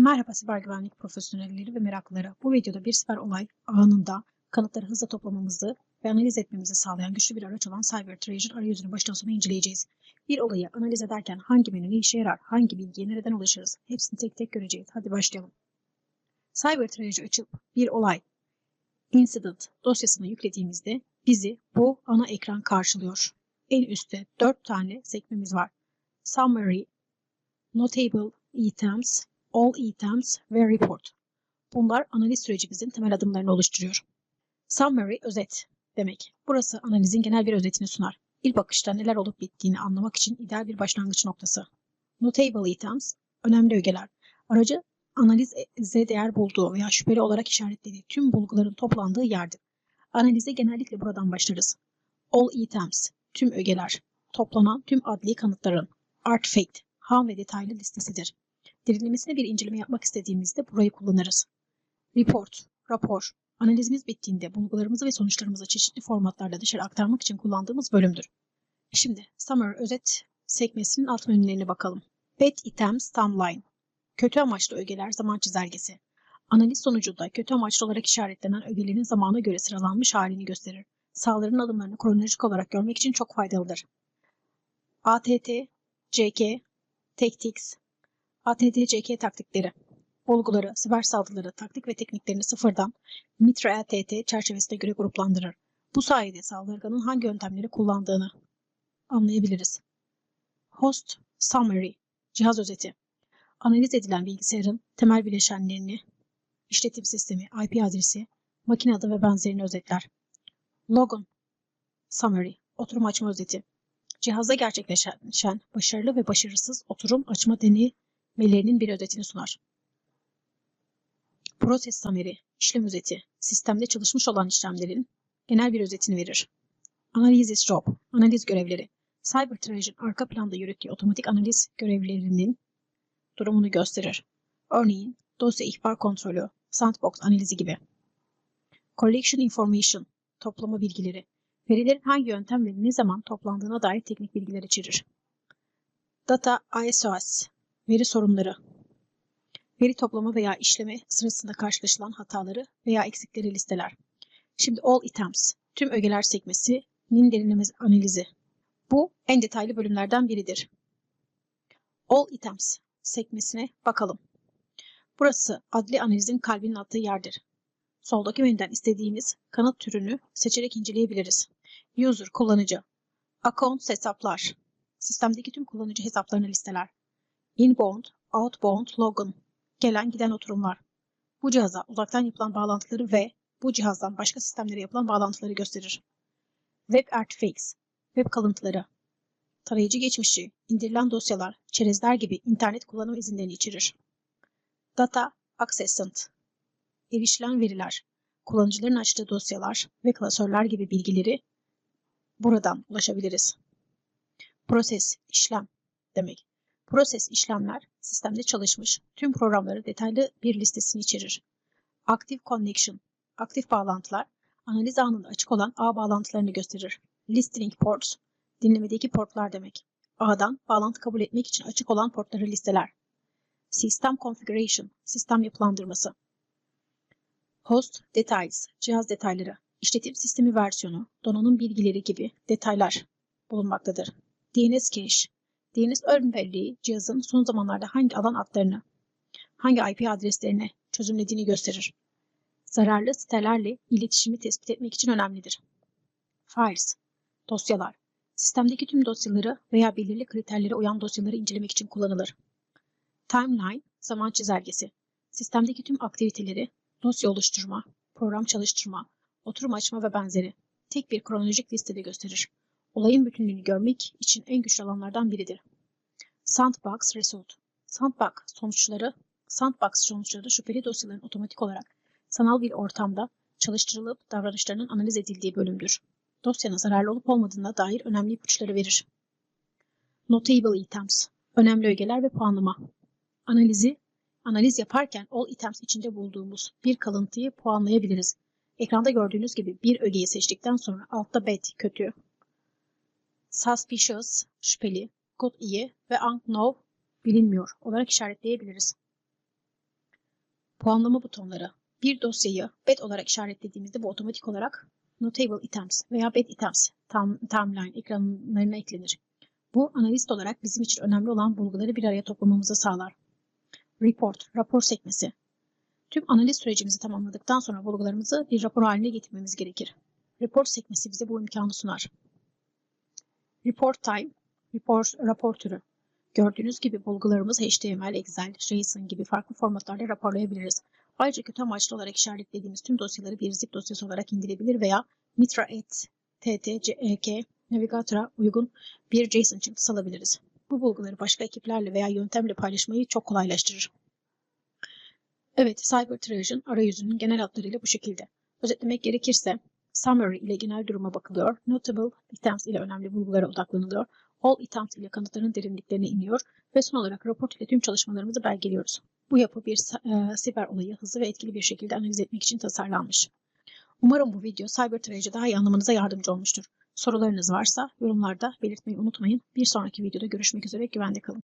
Merhaba siber güvenlik profesyonelleri ve meraklıları. Bu videoda bir siber olay anında kanıtları hızla toplamamızı ve analiz etmemizi sağlayan güçlü bir araç olan CyberTracer arayüzünü baştan sona inceleyeceğiz. Bir olayı analiz ederken hangi menü ne işe yarar, hangi bilgiye nereden ulaşırız hepsini tek tek göreceğiz. Hadi başlayalım. CyberTracer açıp bir olay incident dosyasını yüklediğimizde bizi bu ana ekran karşılıyor. En üstte 4 tane sekmemiz var. Summary, Notable Items, All Items ve Report. Bunlar analiz sürecimizin temel adımlarını oluşturuyor. Summary özet demek. Burası analizin genel bir özetini sunar. İlk bakışta neler olup bittiğini anlamak için ideal bir başlangıç noktası. Notable Items, önemli ögeler. Aracı analize değer bulduğu veya şüpheli olarak işaretlediği tüm bulguların toplandığı yerdir. Analize genellikle buradan başlarız. All Items, tüm ögeler, toplanan tüm adli kanıtların, Artifact, ham ve detaylı listesidir. Derinlemesine bir inceleme yapmak istediğimizde burayı kullanırız. Report, rapor, analizimiz bittiğinde bulgularımızı ve sonuçlarımızı çeşitli formatlarda dışarı aktarmak için kullandığımız bölümdür. Şimdi Summary özet sekmesinin alt menülerine bakalım. Bad Items Timeline, kötü amaçlı ögeler zaman çizelgesi. Analiz sonucunda kötü amaçlı olarak işaretlenen ögelerin zamana göre sıralanmış halini gösterir. Sağların alımlarını kronolojik olarak görmek için çok faydalıdır. ATT, CK, Tactics, ATT-CK taktikleri, olguları, siber saldırıları, taktik ve tekniklerini sıfırdan Mitra ATT çerçevesine göre gruplandırır. Bu sayede saldırganın hangi yöntemleri kullandığını anlayabiliriz. Host Summary, cihaz özeti, analiz edilen bilgisayarın temel bileşenlerini, işletim sistemi, IP adresi, makine adı ve benzerini özetler. Logon Summary, oturum açma özeti, cihazda gerçekleşen başarılı ve başarısız oturum açma denemelerinin bir özetini sunar. Proses summary, işlem özeti, sistemde çalışmış olan işlemlerin genel bir özetini verir. Analysis job, analiz görevleri, CyberTrace'in arka planda yürüttüğü otomatik analiz görevlerinin durumunu gösterir. Örneğin dosya ihbar kontrolü, sandbox analizi gibi. Collection information, toplama bilgileri, verilerin hangi yöntemle ne zaman toplandığına dair teknik bilgiler içerir. Data ISOS, veri sorunları, veri toplama veya işleme sırasında karşılaşılan hataları veya eksikleri listeler. Şimdi All Items, tüm ögeler sekmesinin derinleme analizi. Bu en detaylı bölümlerden biridir. All Items sekmesine bakalım. Burası adli analizin kalbinin attığı yerdir. Soldaki menüden istediğimiz kanıt türünü seçerek inceleyebiliriz. User, kullanıcı. Account hesaplar. Sistemdeki tüm kullanıcı hesaplarını listeler. Inbound, outbound, login. Gelen giden oturumlar. Bu cihaza uzaktan yapılan bağlantıları ve bu cihazdan başka sistemlere yapılan bağlantıları gösterir. Web Artifacts, web kalıntıları. Tarayıcı geçmişi, indirilen dosyalar, çerezler gibi internet kullanım izinlerini içerir. Data Accessant, erişilen veriler, kullanıcıların açtığı dosyalar ve klasörler gibi bilgileri buradan ulaşabiliriz. Proses, işlem demek. Proses işlemler sistemde çalışmış tüm programları detaylı bir listesini içerir. Active Connection, aktif bağlantılar analiz anında açık olan ağ bağlantılarını gösterir. Listening Ports, dinlemedeki portlar demek. Ağdan bağlantı kabul etmek için açık olan portları listeler. System Configuration, sistem yapılandırması. Host Details, cihaz detayları, işletim sistemi versiyonu, donanım bilgileri gibi detaylar bulunmaktadır. DNS Cache, DNS örnekliği cihazın son zamanlarda hangi alan adlarını, hangi IP adreslerini çözümlediğini gösterir. Zararlı sitelerle iletişimi tespit etmek için önemlidir. Files, dosyalar, sistemdeki tüm dosyaları veya belirli kriterlere uyan dosyaları incelemek için kullanılır. Timeline, zaman çizelgesi, sistemdeki tüm aktiviteleri, dosya oluşturma, program çalıştırma, oturum açma ve benzeri tek bir kronolojik listede gösterir. Olayın bütünlüğünü görmek için en güçlü alanlardan biridir. Sandbox Result Sandbox sonuçları Sandbox sonuçları şüpheli dosyaların otomatik olarak sanal bir ortamda çalıştırılıp davranışlarının analiz edildiği bölümdür. Dosyanın zararlı olup olmadığına dair önemli ipuçları verir. Notable Items Önemli ögeler ve puanlama Analizi Analiz yaparken all items içinde bulduğumuz bir kalıntıyı puanlayabiliriz. Ekranda gördüğünüz gibi bir ögeyi seçtikten sonra altta bad kötü, suspicious şüpheli, good iyi ve unknown bilinmiyor olarak işaretleyebiliriz. Puanlama butonları. Bir dosyayı bad olarak işaretlediğimizde bu otomatik olarak notable items veya bad items tam, timeline ekranlarına eklenir. Bu analist olarak bizim için önemli olan bulguları bir araya toplamamızı sağlar. Report, rapor sekmesi. Tüm analiz sürecimizi tamamladıktan sonra bulgularımızı bir rapor haline getirmemiz gerekir. Report sekmesi bize bu imkanı sunar. Report time, report, rapor türü. Gördüğünüz gibi bulgularımızı HTML, Excel, JSON gibi farklı formatlarda raporlayabiliriz. Ayrıca kötü amaçlı olarak işaretlediğimiz tüm dosyaları bir zip dosyası olarak indirebilir veya Mitra et TTCEK navigatöre uygun bir JSON çıktısı alabiliriz. Bu bulguları başka ekiplerle veya yöntemle paylaşmayı çok kolaylaştırır. Evet, CyberTrajan arayüzünün genel hatlarıyla bu şekilde. Özetlemek gerekirse, Summary ile genel duruma bakılıyor, Notable Items ile önemli bulgulara odaklanılıyor, All Items ile kanıtların derinliklerine iniyor ve son olarak raport ile tüm çalışmalarımızı belgeliyoruz. Bu yapı bir e, siber olayı hızlı ve etkili bir şekilde analiz etmek için tasarlanmış. Umarım bu video CyberTrage'ı daha iyi anlamanıza yardımcı olmuştur. Sorularınız varsa yorumlarda belirtmeyi unutmayın. Bir sonraki videoda görüşmek üzere güvende kalın.